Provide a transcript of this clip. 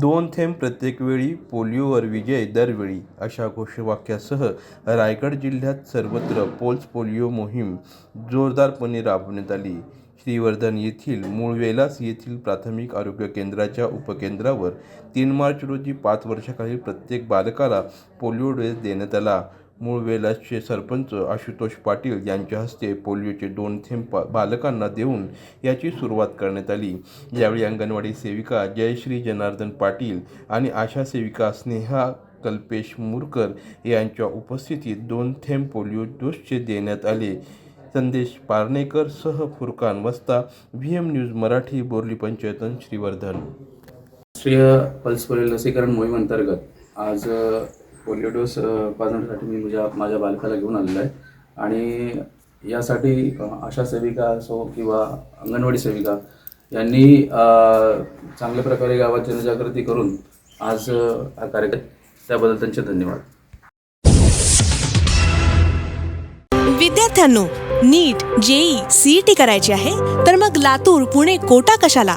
दोन थेंब प्रत्येक वेळी पोलिओवर विजय दरवेळी अशा घोषवाक्यासह रायगड जिल्ह्यात सर्वत्र पोल्स पोलिओ मोहीम जोरदारपणे राबवण्यात आली. श्रीवर्धन येथील मूळवेलास येथील प्राथमिक आरोग्य केंद्राच्या उपकेंद्रावर तीन मार्च रोजी पाच वर्षाखालील प्रत्येक बालकाला पोलिओ डोस देण्यात आला. मूळ वेलाचे सरपंच आशुतोष पाटील यांच्या हस्ते पोलिओचे दोन थेंब बालकांना देऊन याची सुरुवात करण्यात आली. यावेळी अंगणवाडी सेविका जयश्री जनार्दन पाटील आणि आशा सेविका स्नेहा कल्पेश मुरकर यांच्या उपस्थितीत दोन थेंब पोलिओ डोसचे देण्यात आले. संदेश पारनेकर सह Furkan वस्ता V M news Marathi Borli Panchayatan Shrivardhan. राष्ट्रीय पल्स पोलिओ लसीकरण मोहीम अंतर्गत आज पोलिओ डोस पाजण्यासाठी मी माझ्या माझ्या बालकाला घेऊन आलेलो आहे. आणि यासाठी आशा सेविका असो किंवा अंगणवाडी सेविका यांनी चांगल्या प्रकारे गावात जनजागृती करून आज हा कार्यक्रम त्याबद्दल त्यांचे धन्यवाद. विद्यार्थ्यांनो नीट जेई सीईटी करायची आहे तर मग लातूर पुणे कोटा कशाला?